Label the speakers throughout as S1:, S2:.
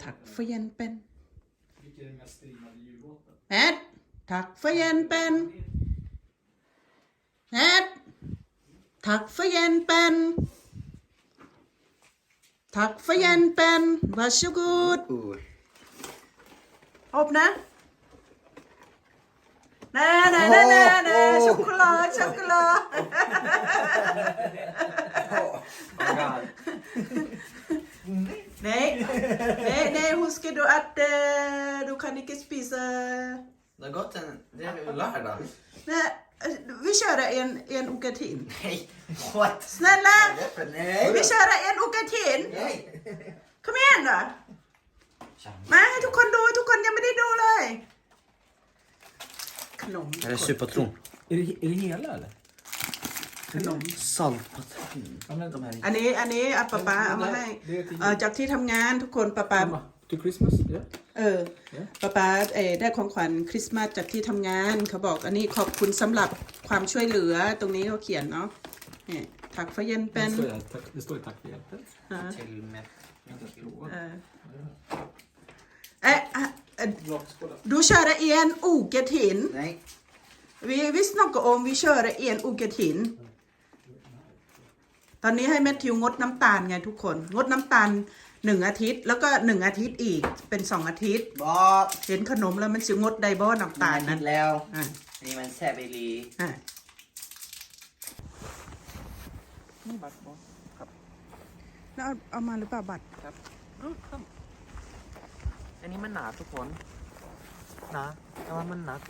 S1: Tack för hjälpen.
S2: Vilken är den mest streamade jullåten?
S1: Matt, tack för hjälpen. Matt, tack för hjälpen. Tack för hjälpen. Varsågod.
S3: Oh.
S1: Öppna. Nej, nej, nej, nej, nej.
S3: Åh, åh.
S1: Choklad, choklad.
S3: Oh my god.
S1: Nej, nej, nej, husker du att eh, du kan inte spisa...
S3: Det har gått en... Det är ju lördag.
S1: Nej, eh, vi kör en, en uke till.
S3: Nej. What?
S1: Snälla,
S3: Nej.
S1: vi kör en uke till.
S3: Nej.
S1: Kom igen då. มาให้ทุกคนดูทุกคนยังไม่ได้ดูเลยขนม
S3: Är det supertron?
S2: Är det, är det hela eller?
S1: ขนม
S3: Saltpatron.
S2: Ja, men,
S3: De här
S1: อันนี้อันนี้อะป๊าป๊าเอามาให้เอ่อจากที่ทำงานทุกคนป๊าป๊า
S2: Mamma, till Christmas? Ja.
S1: เออป๊าป๊าเออได้ของขวัญคริสต์มาสจากที่ทำงาน เขาบอกอันนี้ขอบคุณสำหรับความช่วยเหลือตรงนี้เขาเขียนเนาะเนี่ยถักฟเย็นเป็น
S2: Det står, ju- tack, det står ju tack för hjälpen.
S3: till med...
S1: เออเอ๊ะอะเอ่อ
S2: Glasskålar.
S1: du kör en uke till
S3: Nej.
S1: vi vi snackar om vi kör en uke till ตอนนี้ให้แมทธิวงดน้ำตาลไงทุกคน งดน้ำตาลหนึ่งอาทิตย์ แล้วก็หนึ่งอาทิตย์อีกเป็นสองอาทิตย์
S3: Vad?
S1: เห็นขนมแล้วมันสิงดไดบ่น้ำตาล
S3: Nej,
S1: นั้น
S3: men Leo.
S1: อะ
S3: Ni men Säveli.
S1: อะแล้วเอาเอามาหรือเปล่าบัตร
S4: อันนี้มันหนาทุกคนหนาแต่ว่ามันหนัก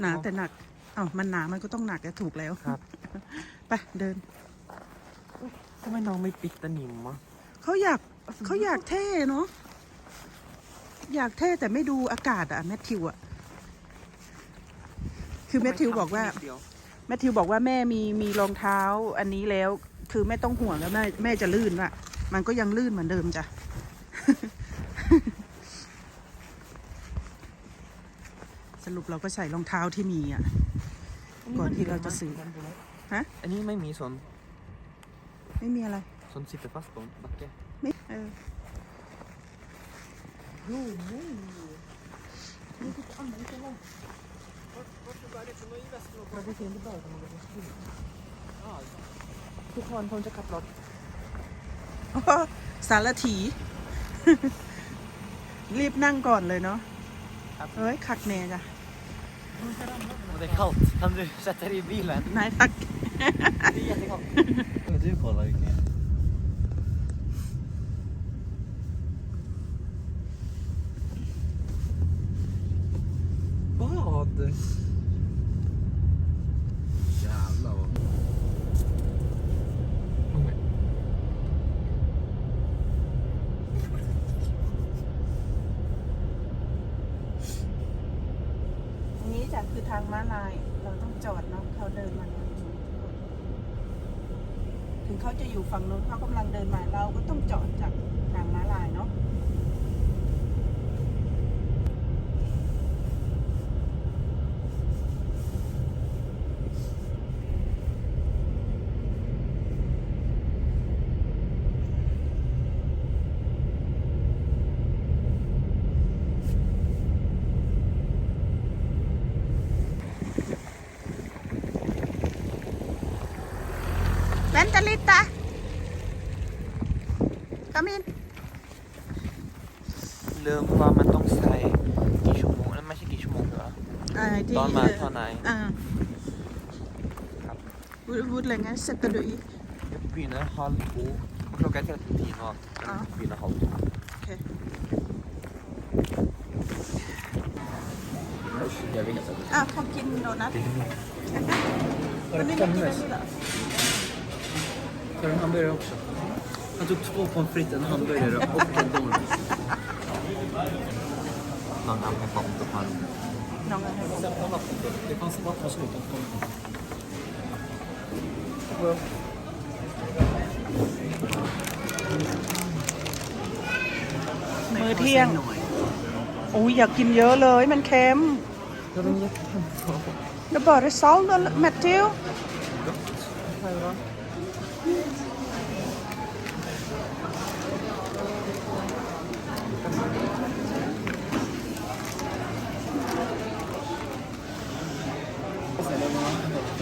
S1: หนาแต่หนักอ้าวมันหนามันก็ต้องหนักก็ถูกแล้ว
S4: ครับ
S1: ไปเดิน
S4: ทำไมน้องไม่ปิดตะหนิมอะ
S1: เขาอยากเขาอยากเท่เนาะอยากเท่แต่ไม่ดูอากาศอะแมทธิวอะคือแมทธิวบอกว่า
S4: ทำนิดเดีย
S1: แมทธิวบอกว่าแม่มีมีรองเท้าอันนี้แล้ว คือไม่ต้องห่วงแล้วแม่แม่จะลื่นว่ะ มันก็ยังลื่นเหมือนเดิมจ้ะสรุปเราก็ใส่รองเท้าที่มีอะ ก่อนที่เราจะซื้อฮะ
S4: อันนี้ไม่มีส่วน
S1: ไม่มีอะไร
S4: ส่วนสิบไปฟัสตรงบักแก
S1: ไม่เออทุกคนผมจะขับรถสารถี รีบนั่งก่อนเลยเนาะ เอ้ย ขักแน่จ้ะ Och
S4: det är kallt. Kan du sätta dig i bilen?
S1: Nej tack.
S4: Det är jättekallt. Du kollar.
S1: Bad. างม้าลาย เราต้องจอดเนาะเขาเดินมาถึงเขาจะอยู่ฝั่งนู้นเขากำลังเดินมาเราก็ต้องจอดจากทางม้าลายเนาะ
S4: ลืมว่ามันต้องใส่กี่ชั่วโมงนั่นไม่ใช่กี่ชั่วโมงเหรอ
S1: อ่าที่
S4: ตอนมาเท่าไหร่
S1: อ่า
S4: ครับ
S1: Hvor, hvor lenge setter du i?
S4: Jag begynner halv två. Klockan är 13 nå.
S1: Ja.
S4: Jag begynner halv två.
S1: Okej.
S3: Jag vet att
S1: อะขอกินโดนัทวันนี้ไม่กินอันนี้เหรอ
S2: Tar du en hamburgare också? Han tog två pommes frites, en hamburgare och en donut.
S4: ลองทำให้ผมทุกคน
S1: น้องอะไร
S2: Det fanns vatten och slut. de kom.
S1: มื้อเที่ยงโอ้ยอยากกินเยอะเลย มันเค็ม
S4: Ja, den är jättebra.
S1: Det är bara salt och Matteo.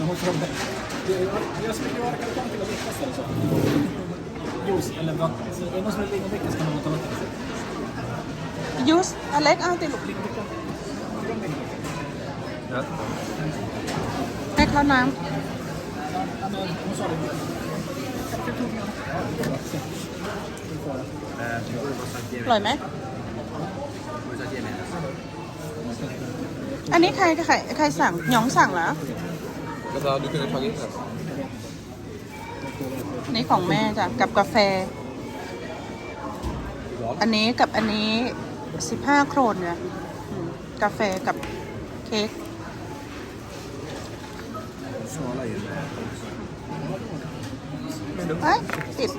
S2: måste de... Jag skulle göra kan till att dricka eller så. Juice eller vatten. Är det någon som vill dricka så kan de ta vatten.
S1: ยูสอเล็กเอาติลูกให้เขาน้
S2: Hon sa det. ำ
S1: อร่อยไหม อันนี้ใครใครใครสั่งหยองสั่งเหรอ
S5: Vänta, du kunde tagit den.
S1: อันนี้ของแม่จ้ะกับกาแฟ อันนี้กับอันนี้สิบห้าโครนเนี่ยอืมกาแฟกับเค้ก
S2: Svala in.
S1: เอ้ยติด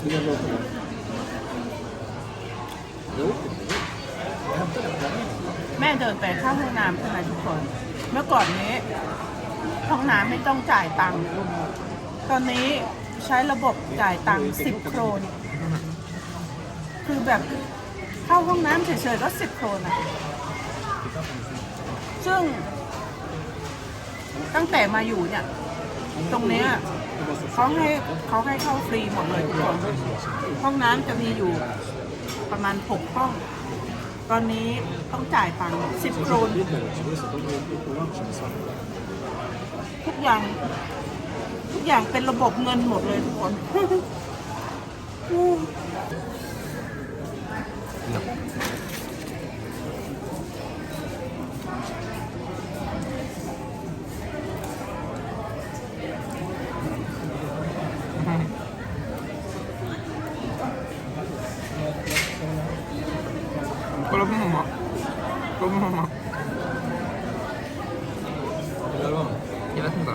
S2: Fler låtar.
S1: ม่เดินไปเข้าห้องน้ำใช่ไหมทุกคน เมื่อก่อนนี้ ห้องน้ำไม่ต้องจ่ายตังค์ตอนนี้ใช้ระบบจ่ายตังค์สิบโครน คือแบบเข้าห้องน้ำเฉยๆก็สิบโครนอะซึ่ง ตั้งแต่มาอยู่เนี่ย ตรงเนี้ยเขาให้เขาให้เข้าฟรีหมดเลยทุกคนห้องน้ำจะมีอยู่ประมาณหกห้อง ตอนนี้ต้องจ่ายตังค์สิบโครนทุกอย่าง ทุกอย่างเป็นระบบเงินหมดเลยทุกคน
S5: vad? Jag vet inte.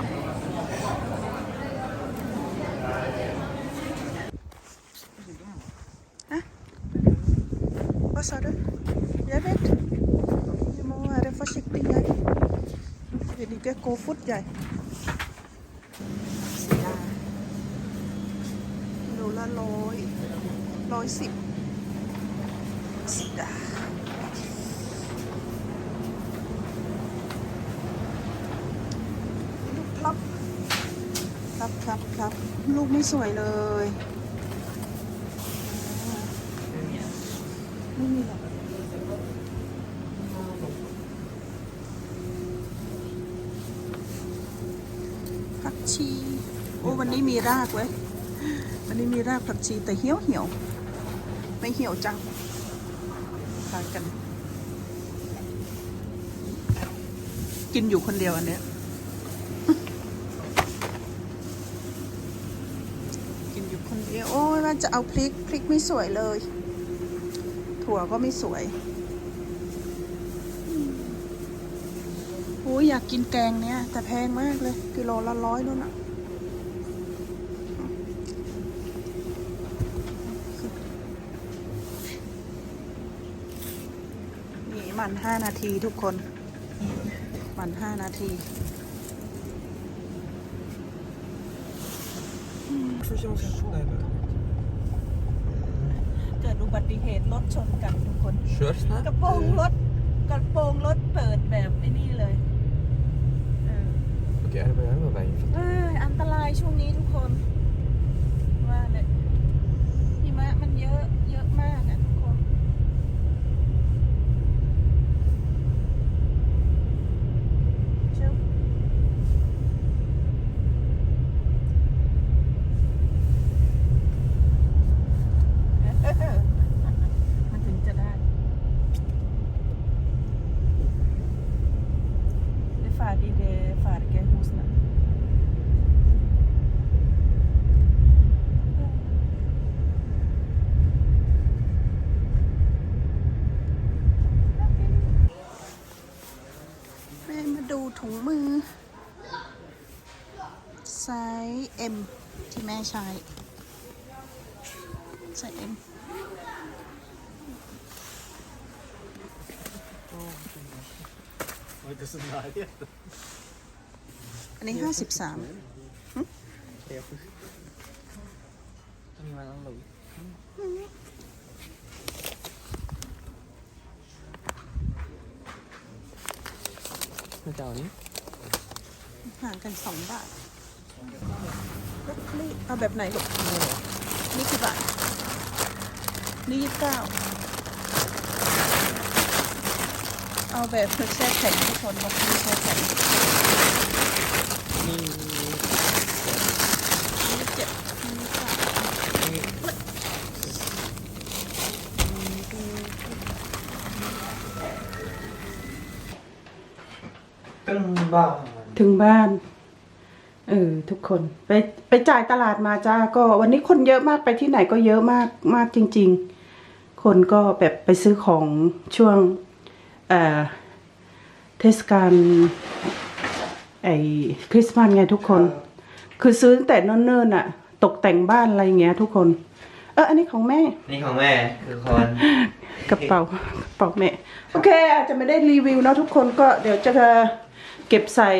S1: Vad sa du? Jag vet. Du må vara försiktig. Jag. Det ligger kofot jag. โลละร้อยร้อยสิบสีดาลูกพลับพลับพลับพลับลูกไม่ สวยเลยไม่มีหรอกผักชี โอ้วันนี้มีรากเว้ย วันนี้มีรากผักชีแต่เหี่ยวเหี่ยวไม่เหี่ยวจังทานกัน กินอยู่คนเดียวอันเนี้ย กินอยู่คนเดียว โอ้ยว่า จะเอาพริกพริกไม่สวยเลย ถั่วก็ไม่สวยอืมโอ้ยอยากกินแกงเนี้ยแต่แพงมากเลย กิโลละร้อยนู่นอะนี่มันห้านาทีทุกคน มันห้านาทีเกิ ดอุบัติเหตุรถชนกันทุกคน
S5: Kör snabbt.
S1: กระโปรงรถกระโปรงรถเปิดแบบไอ้นี่เลยเออ
S5: Okej, jag var över vägen.
S1: เอ้ยอันตรายช่วงนี้ทุกคน ว่าเลยหิมะมันเยอะเยอะมากอะทุกคน เชื่อ มันถึงจะได้ Det är färdig, det är färdiga hos nu. Okej. แม่มาดูถุงมือ ไซ ส์ M ที่แม่ใช้ไซส์ M
S2: Var inte så nära.
S1: อันนี้ห้าสิบสาม
S4: มีมันต้องลุย น่าจะเอาอันนี้
S1: ห่างกันสองบาทบรอกโคลี เอาแบบไหนลูกนี่กี่บาทนี่ยี่สิบเก้าเอาแบบแช่แข็งทุกคนบรอกโคลีแช่แข็ง
S4: นี่
S1: นี่เจ็ดนี่เก้า
S3: ตึ้งบ้า
S1: ถึงบ้าน เออ ทุกคนไป ไปจ่ายตลาดมาจ้าก็วันนี้คนเยอะมากไปที่ไหนก็เยอะมากมากจริง ๆ คนก็แบบไปซื้อของช่วงเอ่อเทศกาลไอ้คริสต์มาสไงทุกคน คือซื้อตั้งแต่เนิ่นๆอะตกแต่งบ้านอะไรอย่างเงี้ย ทุกคน เอออันนี้ของแม่
S3: นี่ของแม่คือคน
S1: กระเป๋ากระเป๋าแม่ โอเค อาจจะไม่ได้รีวิวเนอะทุกคนก็เดี๋ยวจะเก็บใส่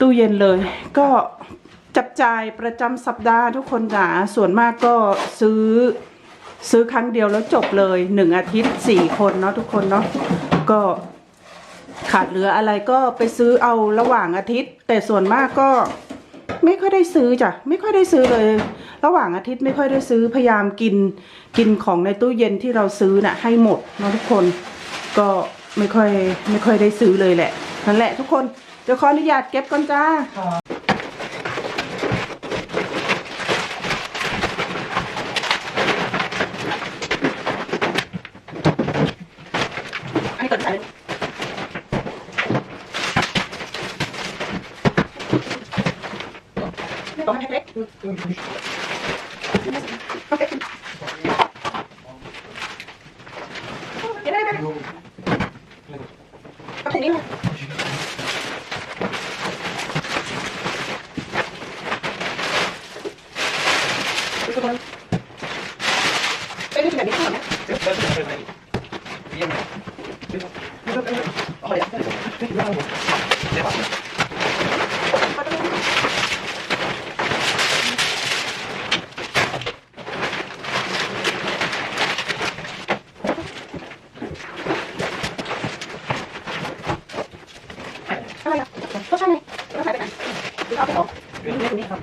S1: ตู้เย็นเลย ก็ จับจ่ายประจำสัปดาห์ทุกคนจ๋าส่วนมากก็ซื้อซื้อครั้งเดียวแล้วจบเลยหนึ่งอาทิตย์สี่คนเนาะทุกคนเนาะก็ขาดเหลืออะไรก็ไปซื้อเอาระหว่างอาทิตย์ แต่ส่วนมากก็ไม่ค่อยได้ซื้อจ้ะไม่ค่อยได้ซื้อเลย ระหว่างอาทิตย์ไม่ค่อยได้ซื้อพยายามกินกินของในตู้เย็นที่เราซื้อน่ะให้หมดเนาะทุกคนก็ไม่ค่อยไม่ค่อยได้ซื้อเลยแหละนั่นแหละทุกคนเดี๋ยวขออนุญาตเก็บก่อนจ้าให้ก่อนใส่ ต้องให้เล็กได้ไหมเอาตรงนี้มาไปดูแบบนี้ก่อนนะอะไรอะก็ใช่ไงก็ใช้ไปไหนหรือเอาไปต่อหรือตรงนี้ครับ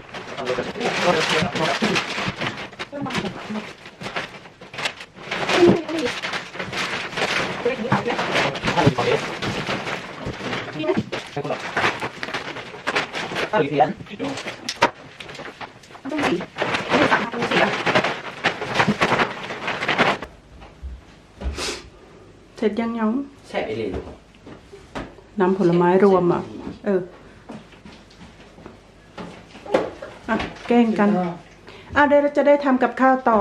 S1: นี่นะ
S3: ถ้าหรือเทียน
S1: ต้องสีนี่สามต้องสีอะเสร็จยังยัง
S3: แช่ไปเลยลูก
S1: น้ำผลไม้รวมอะ เออ อะ แกล้งกัน อะเดี๋ยวเราจะได้ทำกับข้าวต่อ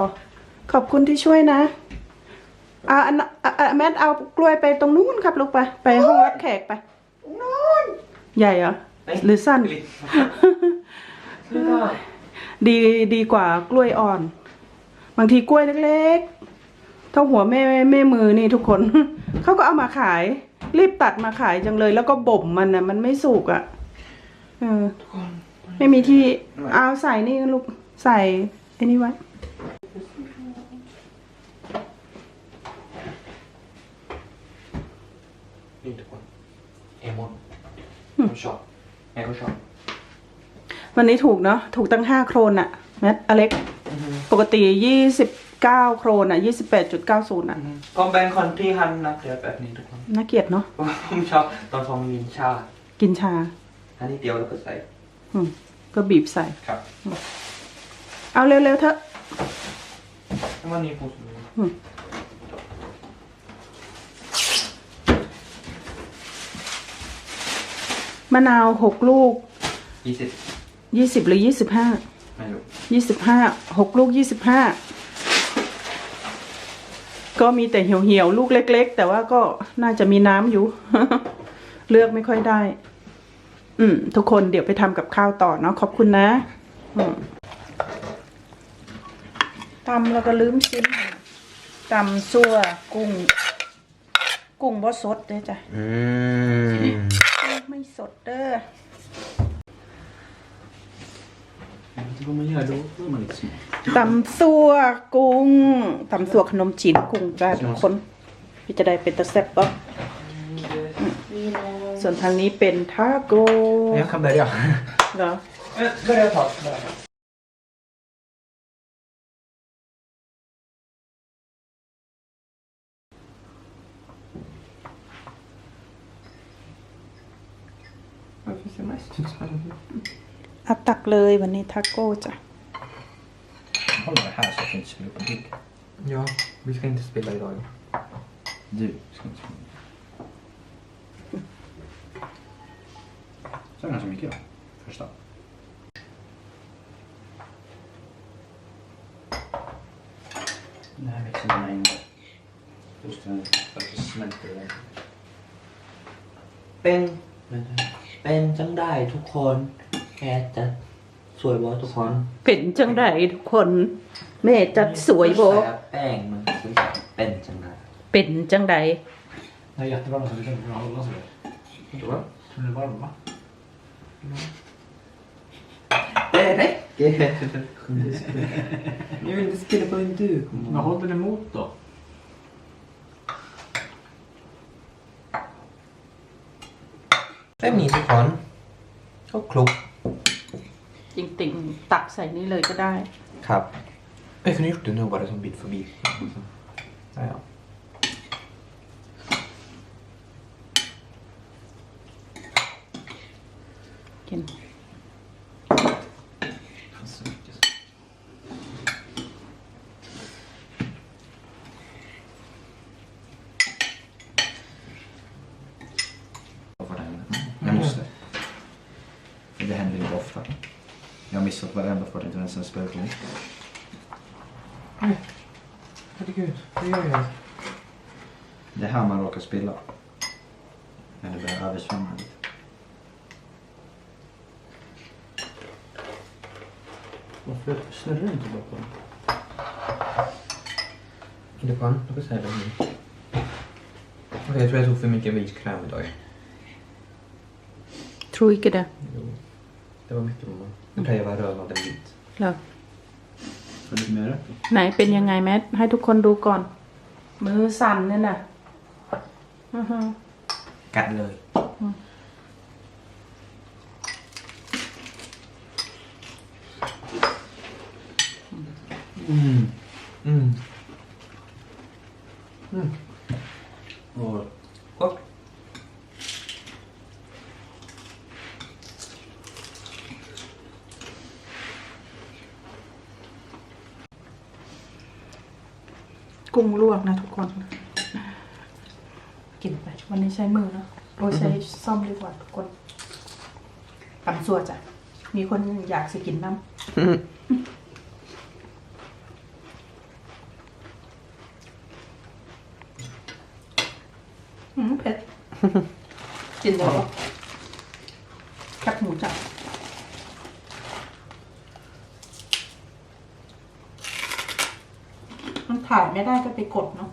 S1: ขอบคุณที่ช่วยนะอะอันอะอะแมทเอากล้วยไปตรงนู้นครับลูกไป ไปห้องรับแขกไป นู้น ใหญ่เหรอ หรือสั้น ดีดีกว่ากล้วยอ่อน บางทีกล้วยเล็กๆเท่าหัวแม่แม่มือนี่ทุกคน เขาก็เอามาขาย รีบตัดมาขายจังเลย แล้วก็บ่มมันนะมันไม่สุกอะ่ะเออไม่มีที่เอาใส่นี่ลูกใส่ไอ้นี่ไว้
S3: นี่ทุกคนเอมอนชอบ แม่ก็ชอบ
S1: วันนี้ถูกเนาะถูกตั้งห้าโครนอะแมทอเล็ก ปกติยี่สิบเก้าโครนอะยี่สิบแปดจุดเก้าศูนย์อะ
S3: ผมเป็นคนที่ฮันนักเรียนแบบนี้ทุกคน
S1: น่าเกลียดเนาะ
S3: ผมชอบตอนผมกินชา
S1: กินชา
S3: อันนี้เดียวแล้วก็ใส่
S1: อืมก็บีบใส่
S3: ครับ
S1: เอาเร็วๆเถอะ
S3: แล้ววันนี้ผม
S1: มะนาวหกลูก
S3: ยี่สิบ
S1: ยี่สิบหรือยี่สิบห้า
S3: ไม่รู้
S1: ยี่สิบห้าหกลูกยี่สิบห้าก็มีแต่เหี่ยวๆ ลูกเล็ก ๆ แต่ว่าก็น่าจะมีน้ำอยู่ เลือกไม่ค่อยได้ อืม ทุกคนเดี๋ยวไปทำกับข้าวต่อเนาะขอบคุณนะอืมตำแล้วก็ลืมชิมตำซั่วกุ้ง กุ้งบ่สดเด้อจ้ะ
S3: อืม
S1: ไม่สดเด้อตำซัวกุ้งตำซัวขนมจีนกุ้งจ้าทุกคน พี่จะได้เป็นตะแซ่บปะอืมส่วนทางนี้เป็นทาโก้
S6: Jag kan börja.
S1: เหรอ
S6: Börja ta. Börja ta.
S5: Varför ser mest ut så här?
S1: อัพตักเลยวันนี้ทาโก้จ้ะ
S6: Håll det här så att det inte spiller på ditt.
S5: Ja, vi ska inte spela idag.
S6: Du ska inte spilla. Så ganska mycket då. Första. Det här växer gärna in. Just det, för att det smälter det.
S7: เป็นเป็นจังได้ทุกคนแกจะสวยบอทุกคน
S1: เป็นจังไดทุกคน แม่จะสวยโบ
S7: แต่แป้งมันคือเป็นจังได้
S1: เป็นจังได
S2: Det är jättevarmt så vi kan kunna hålla sig.
S5: Inte va?
S2: Den är varm va?
S7: Det räcker! Jag vill inte spilla på din duk.
S2: Men håll den emot då.
S7: แป้งนี้ทุกคนก็คลุก
S1: จริงๆ ตักใส่นี่เลยก็ได้
S7: ครับ
S5: Jag kunde gjort det nu bara som bit förbi. Ja, ja.
S1: กิน
S6: Alltså, mycket. Vad den- Jag måste. Det händer ju ofta. Jag har missat varenda 40 ens en spelklinik.
S5: Herregud, vad gör jag?
S6: Det är här man råkar spilla. Eller börjar översvämma lite.
S2: Varför snurrar du inte bakom?
S5: Inte fan, jag får säga det nu. Okej, jag tror jag tog för mycket vitkräm idag.
S1: ทรูอีกเด้อ
S5: Jo, det var mycket mamma. Nu tar jag bara röd den vit.
S1: เหรอ
S6: Får lite mer rätt.
S1: ไหนเป็นยังไงแมทให้ทุกคนดูก่อน มือสั่นเนี่ยน่ะอือฮึ
S7: กัดเลย
S5: Mm. Mm.
S6: Och
S7: ก็
S1: กุ้งลวกนะทุกคน กินไป วันนี้ใช้มือเนอะโอ้ยใช้ซ่อมดีกว่าทุกคนตำสัวจ้ะ มีคนอยากสิกินน้ำอืมเผ็ด กินเลยวะแคบหมูจ้ะ มัน ถ่ายไม่ได้ก็ไปกดเนาะ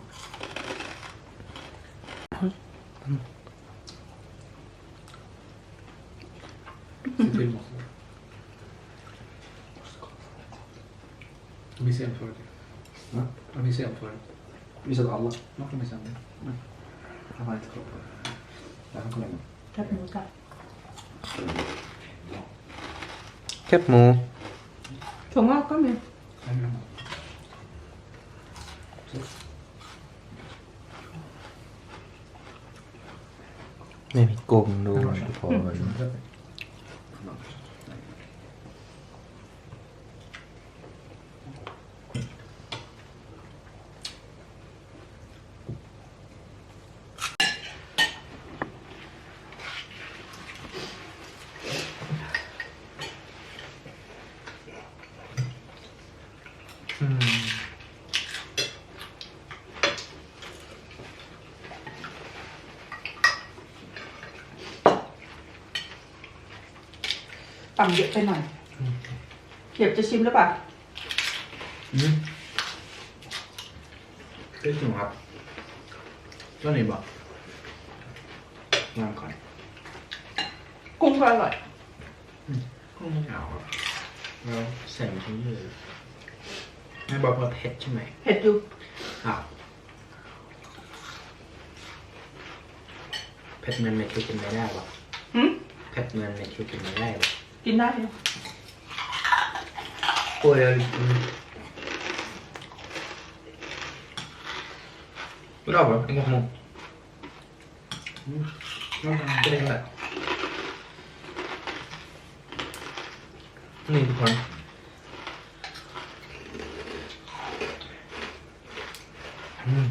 S2: มีเสียงฟอร์
S6: ด
S2: มีเสีย
S6: งฟ
S2: อร์มีเสี
S6: ยงอัลลอฮ์ไม่
S2: ต้อมีเสียง
S6: ทำไมถึง
S1: แล้วก็เลยแคบหมูจ้ะ
S7: แคบหมู
S1: ถั่วงอกก็มี
S7: ไม่ มีกุ้งด้วยทุกคน
S1: ปั่นเยอะไปหน่อยเก็บจะชิมหรือเปล่า
S5: Det är som här. Den är bara... Den kan.
S1: กุ้งก็อร่อย
S5: Ja. Ja, sen som djur. Det är bara på ett hett till mig.
S1: เผ็ดอยู่
S5: Ja. เผ็ดเงินในคิวกินไม่ได้ปะ
S1: หืม
S5: เผ็ดเงินในคิวกินไม่ได้ปะ
S1: กินได้อยู่
S5: โอ้ยไม่รอบปะไม่งงก็ได้แหละนี่ทุกคนอืม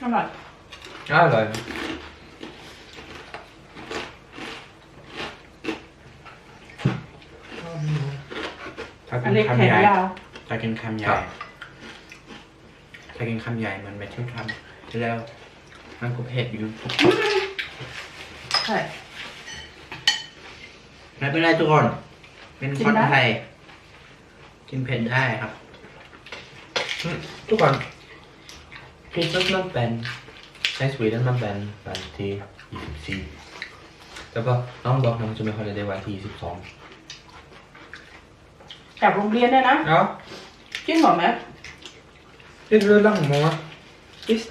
S1: อร่อย
S5: อร่อยถ้า
S1: อั
S5: กิ
S1: น
S5: น
S1: เล็ก
S5: คำ
S1: แขน
S5: ใหญ่
S1: ยาว
S5: ถ้ากินคำใหญ่ถ้ากินคำใหญ่มันไม่ใช่คำที่แล้วมันก็เผ็ดอยู่
S1: ใช่
S5: ไม่เป็นไรทุกคน เป็น
S1: กิ
S5: คนน
S1: ได้
S5: ไทย กินเผ็ดได้ครับอืมทุกคนคริสต์มาสมันเป็นในสวีเดนมันเป็นวันที่ 24แต่ว่าน้องบอกน้องจะไม่ค่อยได้วันที่ 22
S1: กลับโรงเรียนเนี่ยนะ
S5: Ja,
S1: จริงเหรอแม่
S5: det rullar mamma. Visst.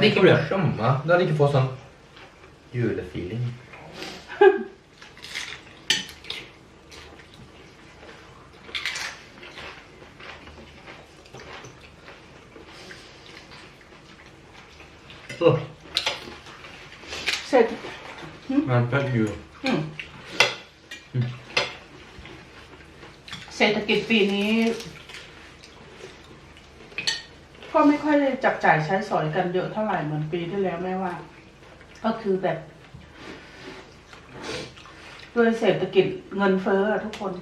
S5: Det ikke blir sommer. Da hadde ikke fått sånn julefeeling. Åh,
S1: เสร็จ
S5: men for jul.
S1: อื เศรษฐกิจปีนี้ ก็ไม่ค่อยได้จับจ่ายใช้สอยกันเยอะเท่าไหร่เหมือนปีที่แล้วแม่ว่า ก็คือแบบด้วยเศรษฐกิจเงินเฟ้ออะทุกคน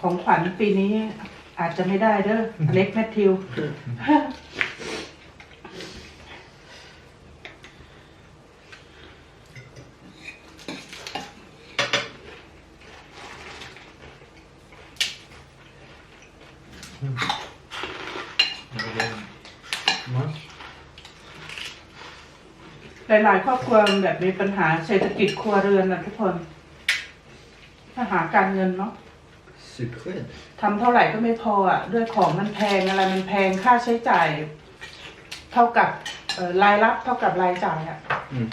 S1: ของขวัญปีนี้อาจจะไม่ได้เด้ออเล็กแมทธิว หลาย ๆ ครอบครัวแบบมีปัญหาเศรษฐกิจครัวเรือนนะทุกคนปัญหาการเงินเนาะ
S4: Supersked.
S1: ทำเท่าไหร่ก็ไม่พออะ ด้วยของมันแพงอะไรมันแพงค่าใช้จ่าย เท่ากับเอ่อรายรับเท่ากับรายจ่ายอะ
S5: อืม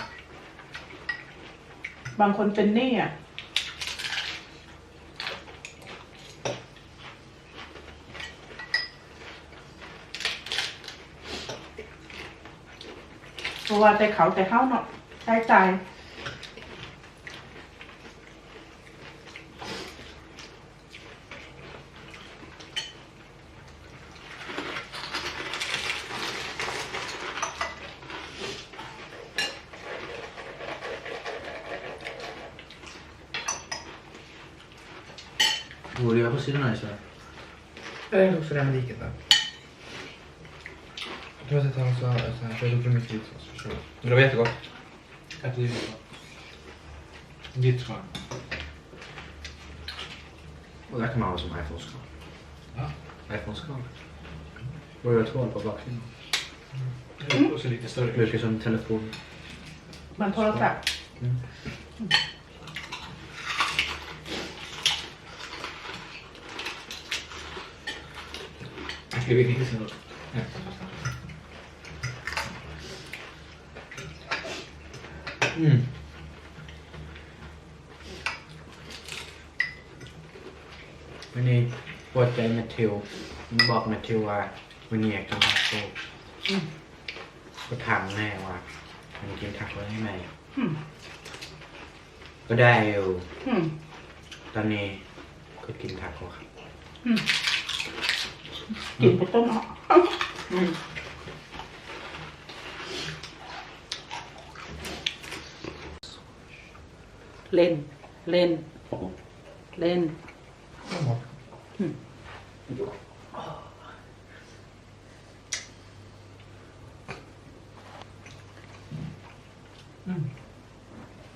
S1: บางคนเป็นหนี้อะ ราะว่าแต่เขาแต่เขาเนาะใช้จ่าย
S5: Borde jag på sidan här så? Jag är också den diket där. Du har sett honom så här, så här, så jag gjorde mycket vitt sås, förstår du? Men det var jättegott.
S2: Ett liv. Ditt skönt.
S5: Och där kan man ha som iPhone-skal.
S2: Ja.
S5: iPhone-skal. Vad gör ett hål på baksidan?
S2: Och så lite större.
S5: Brukar som telefon.
S1: มันโทรศัพท์
S2: Ska vi
S5: วันนี้ปวดใจแมทธิวบอกแมทธิวว่าวันนี้อยากกินทาโก้ก็ถามแม่ว่า มันกินทาโก้ได้ไหม
S1: อืม
S5: ก็ได้อยู่
S1: อืม
S5: ตอนนี้ก็กินทาโก้ครับ
S1: กินไปต้นอะอืมเล่น เล่น เล่น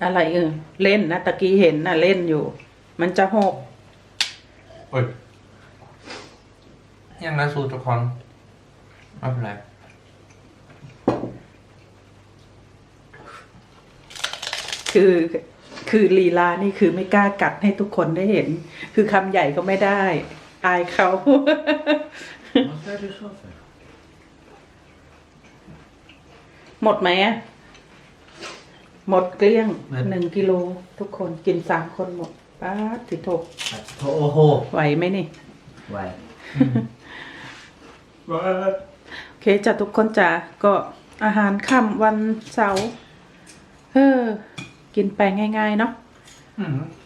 S1: อะไรเออเล่นนะตะกี้เห็นนะเล่นอยู่ มันจะหก
S5: Oj. Gärna så och kon. Varför det?
S1: คือ คือลีลานี่คือไม่กล้ากัดให้ทุกคนได้เห็น คือคำใหญ่ก็ไม่ได้ อายเขา
S4: Varför är du så för?
S1: หมดไหมอะหมดเกลี้ยง
S5: หมด
S1: หนึ่งกิโลทุกคนกินสามคนหมดป้าดสิโถก
S5: โอ้โห
S1: ไหวไหมนี่
S5: ไว
S1: โอเคจ้ะทุกคนจ้ะก็อาหารค่ำวันเสาร์เออ กินไปง่าย ๆ เนาะ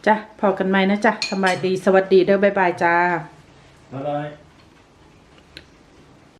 S1: จ้ะพอกันไหมนะจ้ะสบายดีสวัสดีเด้อบ๊ายบายจ้า
S2: Bye bye.